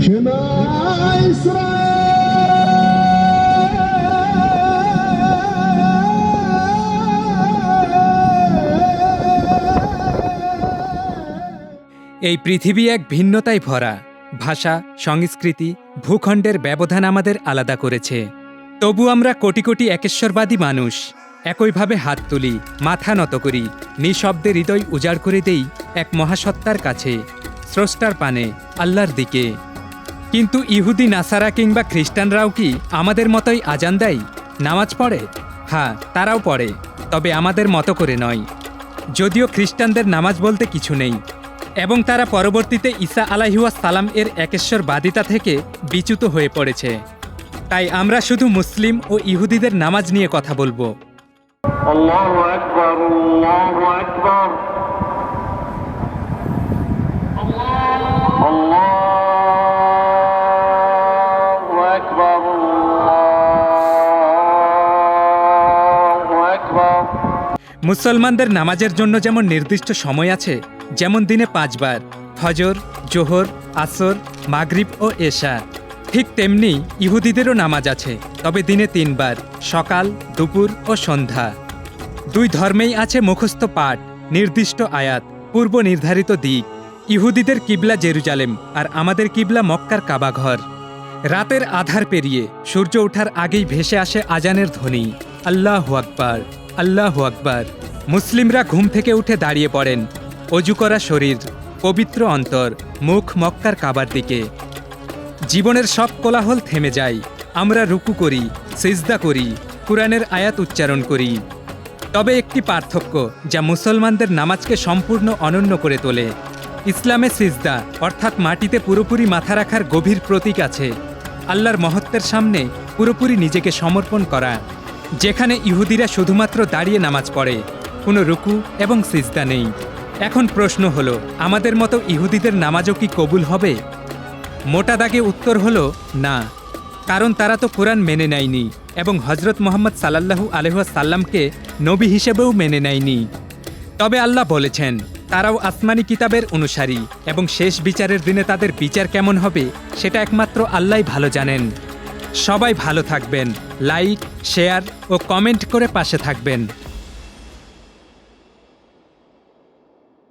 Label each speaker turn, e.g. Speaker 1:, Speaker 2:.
Speaker 1: شما إسرائيل
Speaker 2: এই পৃথিবী এক ভিন্নতায় ভরা ভাষা সংস্কৃতি ভূখণ্ডের ব্যবধান আমাদের আলাদা করেছে তবু আমরা কোটি কোটি একেশ্বরবাদী মানুষ একইভাবে হাত তুলি মাথা নত করি নিঃশব্দে হৃদয় উজাড় করে দেই এক মহাসত্তার কাছে স্রষ্টার পানে আল্লাহর দিকে কিন্তু ইহুদি নাসারা কিংবা খ্রিস্টানরাও কি আমাদের মতোই আজান দেয়? নামাজ পড়ে? হ্যাঁ তারাও পড়ে, তবে আমাদের মতো করে নয়। যদিও খ্রিস্টানদের নামাজ বলতে কিছু নেই। এবং তারা পরবর্তীতে ঈসা আলাহিউয়া সালাম এর একেশ্বরবাদিতা থেকে বিচ্যুত হয়ে পড়েছে। তাই আমরা শুধু মুসলিম ও ইহুদিদের নামাজ নিয়ে কথা বলব। মুসলমানদের নামাজের জন্য যেমন নির্দিষ্ট সময় আছে, যেমন দিনে পাঁচবার, ফজর, জোহর, আসর, মাগরিব ও এশা। ঠিক তেমনি ইহুদিদেরও নামাজ আছে, তবে দিনে তিনবার, সকাল, দুপুর ও সন্ধ্যা। দুই ধর্মেই আছে মুখস্থ পাঠ, নির্দিষ্ট আয়াত, পূর্ব নির্ধারিত দিক। ইহুদিদের কিবলা জেরুজালেম আর আমাদের কিবলা মক্কার কাবাঘর। রাতের আধার পেরিয়ে সূর্য ওঠার আগেই ভেসে আসে আজানের ধ্বনি। আল্লাহ আকবার আল্লাহ আকবার। মুসলিমরা ঘুম থেকে উঠে দাঁড়িয়ে পড়েন। অজু করা শরীর, পবিত্র অন্তর, মুখ মক্কার কাবার দিকে। জীবনের সব কোলাহল থেমে যায়। আমরা রুকু করি, সিজদা করি, কোরআনের আয়াত উচ্চারণ করি। তবে একটি পার্থক্য, যা মুসলমানদের নামাজকে সম্পূর্ণ অনন্য করে তোলে। ইসলামে সিজদা, অর্থাৎ মাটিতে পুরোপুরি মাথা রাখার গভীর প্রতীক আছে। আল্লাহর মহত্বের সামনে পুরোপুরি নিজেকে সমর্পণ করা। যেখানে ইহুদিরা শুধুমাত্র দাঁড়িয়ে নামাজ পড়ে, কোনো রুকু এবং সিজদা নেই। এখন প্রশ্ন হলো, আমাদের মতো ইহুদিদের নামাজও কি কবুল হবে? মোটা দাগে উত্তর হলো, না। কারণ তারা তো কোরআন মেনে নেয়নি এবং হজরত মোহাম্মদ সাল্লাল্লাহু আলহাসাল্লামকে নবী হিসেবেও মেনে নেয়নি। তবে আল্লাহ বলেছেন, তারাও আসমানি কিতাবের অনুসারী এবং শেষ বিচারের দিনে তাদের বিচার কেমন হবে, সেটা একমাত্র আল্লাহই ভালো জানেন। সবাই ভালো থাকবেন। লাইক শেয়ার ও কমেন্ট করে পাশে থাকবেন।